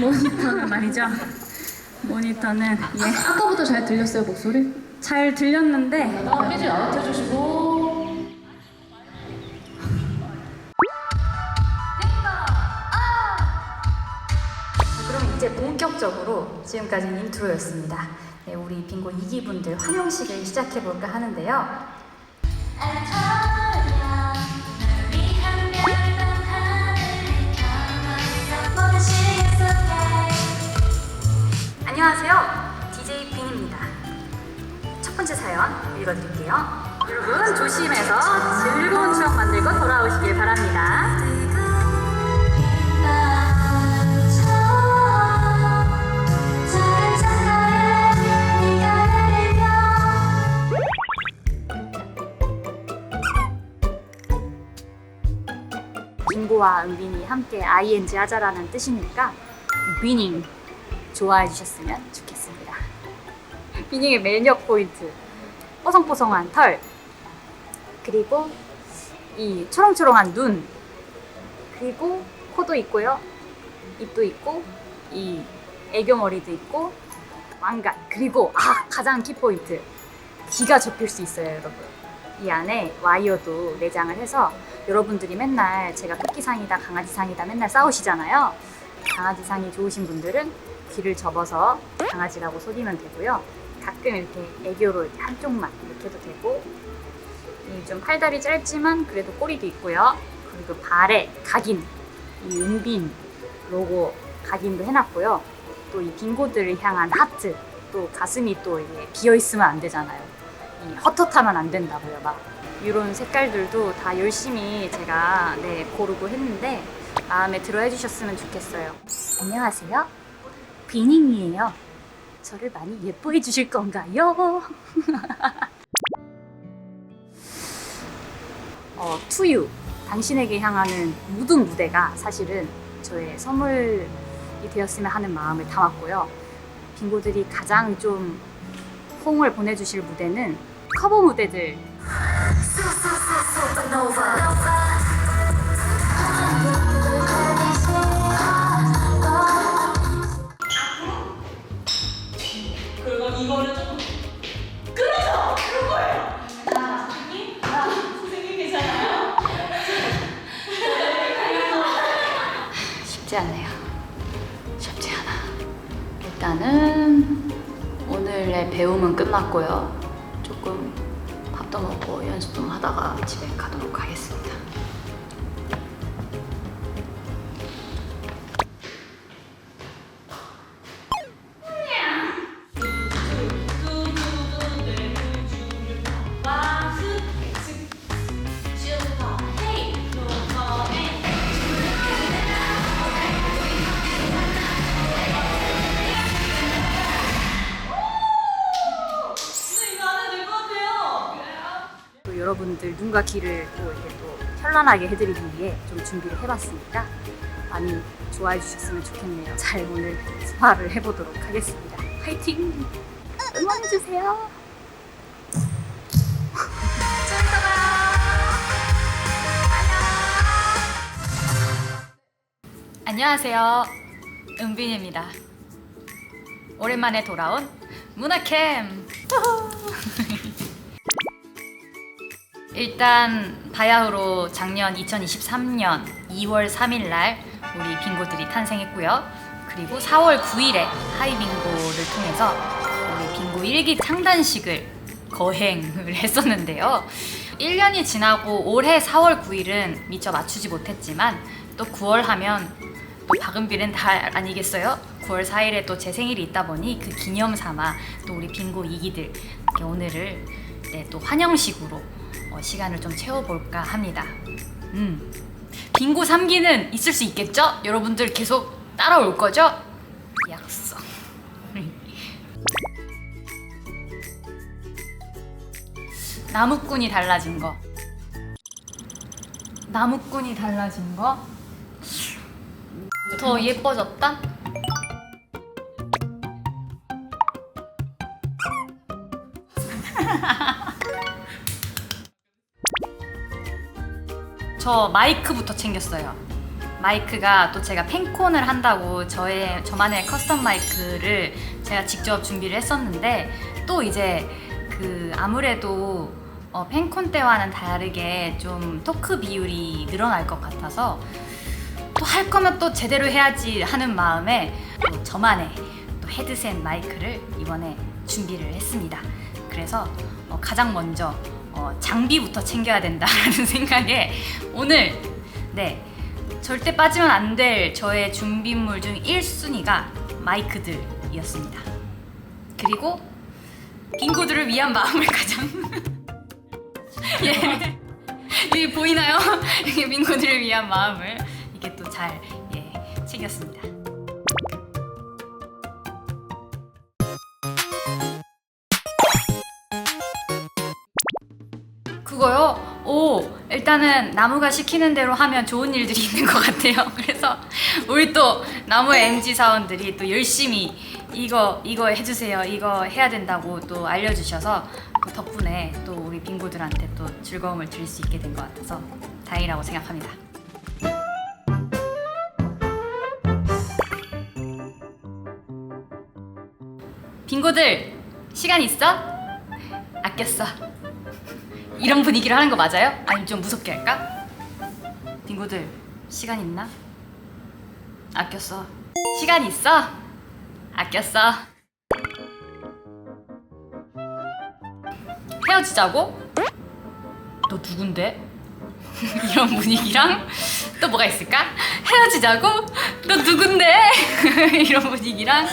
모니터는 말이죠. 모니터는 예, 아 까부터 잘 들렸어요 목소리? 잘 들렸는데 아, 삐지 아웃 해주시고 그럼 이제 본격적으로 지금까지는 인트로였습니다. 네, 우리 빙고 2기 분들 환영식을 시작해 볼까 하는데요. 안녕하세요. DJ 빈입니다. 첫 번째 사연 읽어드릴게요. 여러분 조심해서 즐거운 추억 만들고 돌아오시길 바랍니다. 빙고와 은빈이 함께 ing 하자라는 뜻이니까 비닝 좋아해 주셨으면 좋겠습니다. 비닝의 매력 포인트. 뽀송뽀송한 털. 그리고 이 초롱초롱한 눈. 그리고 코도 있고요. 입도 있고 이 애교 머리도 있고 왕관 그리고 아 가장 키 포인트. 귀가 접힐 수 있어요 여러분. 이 안에 와이어도 내장을 해서 여러분들이 맨날 제가 토끼상이다 강아지상이다 맨날 싸우시잖아요. 강아지상이 좋으신 분들은 귀를 접어서 강아지라고 속이면 되고요. 가끔 이렇게 애교로 한쪽만 이렇게 해도 되고 이좀 팔다리 짧지만 그래도 꼬리도 있고요. 그리고 발에 각인 이 은빈 로고 각인도 해놨고요. 또 이 빙고들을 향한 하트 또 가슴이 또 이게 비어 있으면 안 되잖아요. 이 헛헛하면 안 된다고요 막. 이런 색깔들도 다 열심히 제가 네 고르고 했는데 마음에 들어 해주셨으면 좋겠어요. 안녕하세요 비닝이에요 저를 많이 예뻐해 주실 건가요? 어, 투유 당신에게 향하는 모든 무대가 사실은 저의 선물이 되었으면 하는 마음을 담았고요. 빙고들이 가장 좀 호응을 보내주실 무대는 커버 무대들 쉽지 않네요. 쉽지 않아. 일단은 오늘의 배움은 끝났고요. 조금 밥도 먹고 연습 좀 하다가 집에 가도록 하겠습니다. 여러분들 눈과 귀를 또 이렇게 또 현란하게 해드리기 위해 좀 준비를 해봤으니까 많이 좋아해 주셨으면 좋겠네요. 잘 오늘 스파를 해보도록 하겠습니다. 화이팅! 응원해주세요. 안녕하세요. 은빈입니다. 오랜만에 돌아온 문화캠. 일단 바야흐로 작년 2023년 2월 3일 날 우리 빙고들이 탄생했고요. 그리고 4월 9일에 하이빙고를 통해서 우리 빙고 1기 창단식을 거행을 했었는데요. 1년이 지나고 올해 4월 9일은 미처 맞추지 못했지만 또 9월 하면 또 박은빈은 다 아니겠어요? 9월 4일에 또 제 생일이 있다 보니 그 기념 삼아 또 우리 빙고 2기들 이렇게 오늘을 네, 또 환영식으로 어, 시간을 좀 채워볼까 합니다. 음. 빙고 3기는 있을 수 있겠죠? 여러분들 계속 따라올 거죠? 약속. 나무꾼이 달라진 거. 나무꾼이 달라진 거. 더 예뻐졌다? 저 마이크부터 챙겼어요. 마이크가 또 제가 펜콘을 한다고 저의 저만의 커스텀 마이크를 제가 직접 준비를 했었는데 또 이제 그 아무래도 어, 펜콘 때와는 다르게 좀 토크 비율이 늘어날 것 같아서 또 할 거면 또 제대로 해야지 하는 마음에 또 저만의 또 헤드셋 마이크를 이번에 준비를 했습니다. 그래서 어, 가장 먼저 어, 장비부터 챙겨야 된다라는 생각에 오늘 네 절대 빠지면 안 될 저의 준비물 중 1순위가 마이크들이었습니다. 그리고 빙고들을 위한 마음을 가장 예 이게 보이나요? 이게 빙고들을 위한 마음을 이게 또 잘 예, 챙겼습니다. 그거요? 오, 일단은 나무가 시키는 대로 하면 좋은 일들이 있는 것 같아요. 그래서 우리 또 나무 MG 사원들이 또 열심히 이거 이거 해주세요, 이거 해야 된다고 또 알려주셔서 그 덕분에 또 우리 빙고들한테 또 즐거움을 드릴 수 있게 된 것 같아서 다행이라고 생각합니다. 빙고들 시간 있어? 아꼈어. 이런 분위기로 하는 거 맞아요? 아니면 좀 무섭게 할까? 빙고들 시간 있나? 아꼈어. 시간 있어? 아꼈어. 헤어지자고? 너 누군데? 이런 분위기랑 또 뭐가 있을까? 헤어지자고? 너 누군데? 이런 분위기랑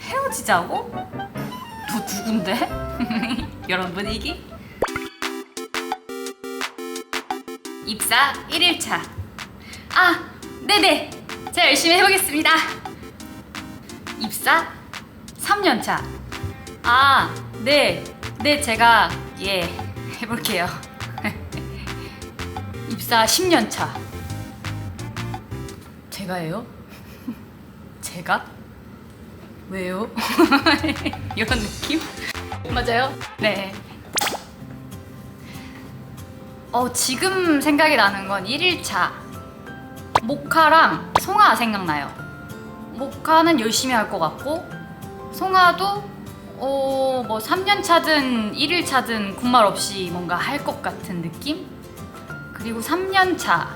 헤어지자고? 너 누군데? 이런 분위기? 입사 1일차. 아, 네네. 제가 열심히 해보겠습니다. 입사 3년차. 아, 네. 네, 제가, 예, 해볼게요. 입사 10년차. 제가예요? 제가? 왜요? 이런 느낌? 맞아요? 네. 어, 지금 생각이 나는 건 1일차. 모카랑 송아 생각나요. 모카는 열심히 할 것 같고, 송아도, 어, 뭐 3년 차든 1일 차든 군말 없이 뭔가 할 것 같은 느낌? 그리고 3년 차.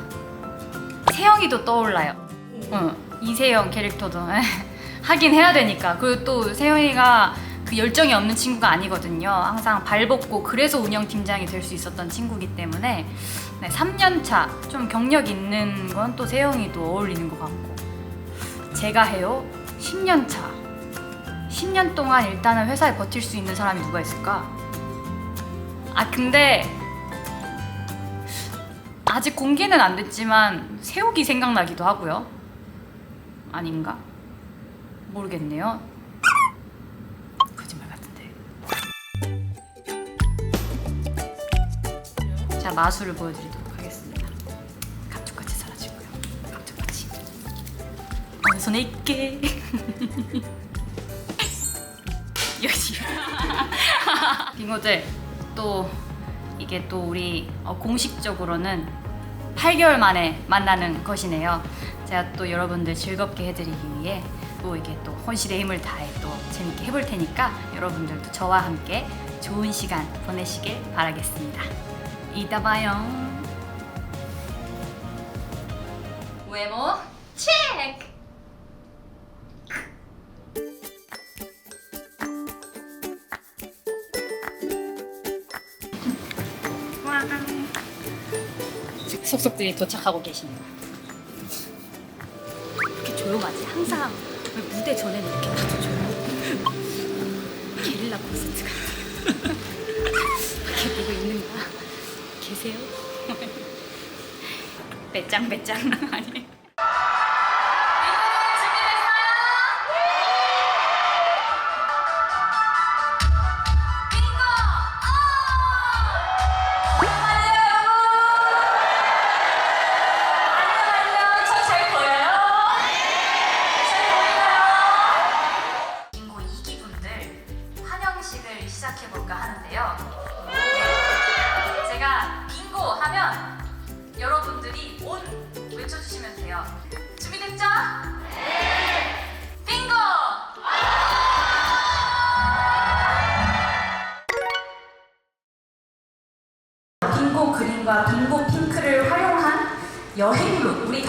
세영이도 떠올라요. 응, 이세영 캐릭터도 하긴 해야 되니까. 그리고 또 세영이가 그 열정이 없는 친구가 아니거든요. 항상 발벗고 그래서 운영팀장이 될 수 있었던 친구기 때문에 네, 3년차 좀 경력 있는 건 또 세영이도 어울리는 것 같고 제가 해요 10년차 10년 동안 일단은 회사에 버틸 수 있는 사람이 누가 있을까? 아 근데 아직 공개는 안 됐지만 세욱이 생각나기도 하고요. 아닌가? 모르겠네요. 마술을 보여드리도록 하겠습니다. 감쪽같이 사라지고요. 감쪽같이. 어느 손에 있게. 여기. 빙고들 또 이게 또 우리 어, 공식적으로는 8개월 만에 만나는 것이네요. 제가 또 여러분들 즐겁게 해드리기 위해 또 이게 또 혼신의 힘을 다해 또 재밌게 해볼 테니까 여러분들도 저와 함께 좋은 시간 보내시길 바라겠습니다. 이따 봐요. 외모 체크! 속속들이 도착하고 계십니다. 이렇게 조용하지? 항상 왜 무대 전에는 이렇게 다 계세요? 배짱 배짱 아니.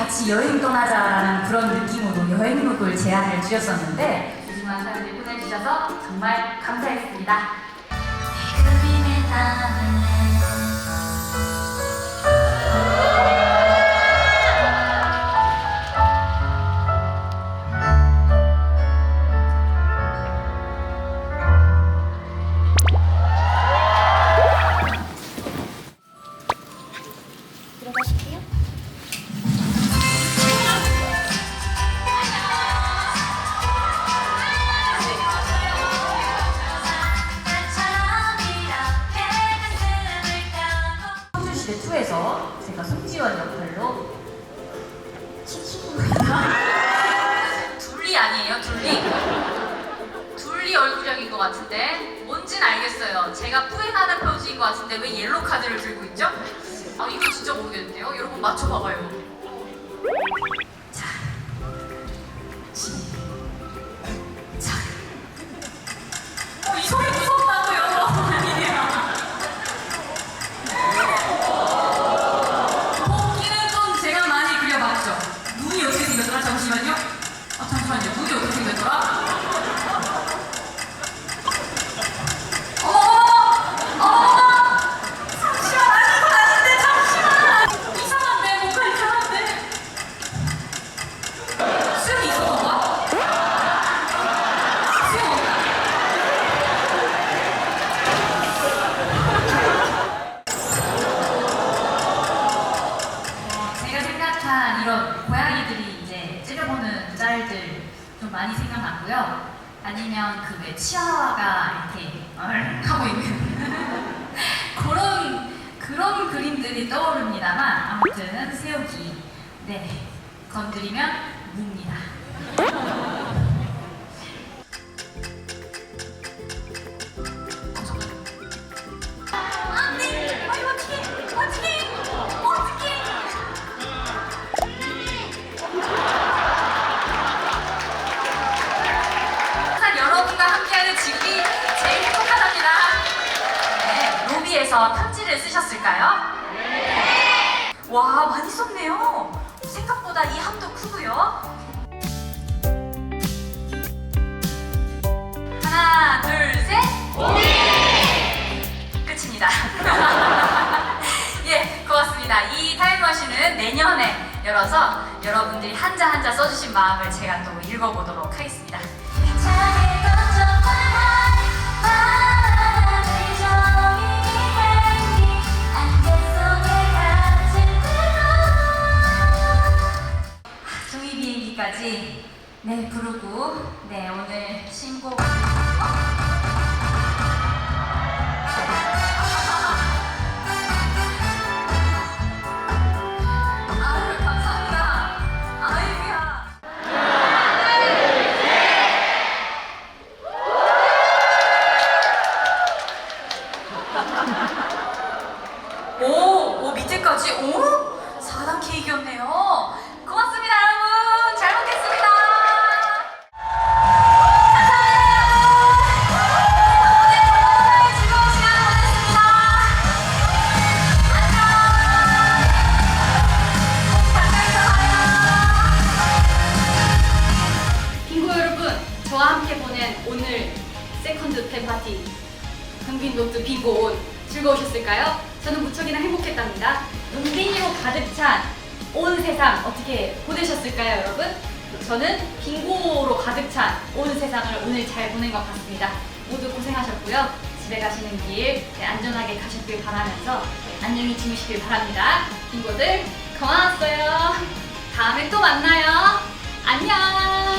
같이 여행 떠나자라는 그런 느낌으로 여행룩을 제안을 주셨었는데 소중한 사연을 보내주셔서 정말 감사했습니다. 같은데 뭔진 알겠어요. 제가 뿌행하는 표지인 것 같은데 왜 옐로 카드를 들고 있죠? 아 이거 진짜 모르겠는데요. 여러분 맞춰봐봐요. 어? 잠시만요. 아 잠시만요. 생각한 이런 고양이들이 이제 찌려보는 짤들 좀 많이 생각났고요. 아니면 그 왜 치아와가 이렇게 얼 하고 있는 그런 그런 그림들이 떠오릅니다만 아무튼 세우기 네 건드리면 묵니다. 열어서 여러분들이 한자 한자 써주신 마음을 제가 또 읽어보도록 하겠습니다. 종이 비행기까지 네 부르고 네 오늘 신곡 보내셨을까요, 여러분? 저는 빙고로 가득 찬 온 세상을 오늘 잘 보낸 것 같습니다. 모두 고생하셨고요. 집에 가시는 길 네, 안전하게 가셨길 바라면서 네, 안녕히 주무시길 바랍니다. 빙고들 고마웠어요. 다음에 또 만나요. 안녕.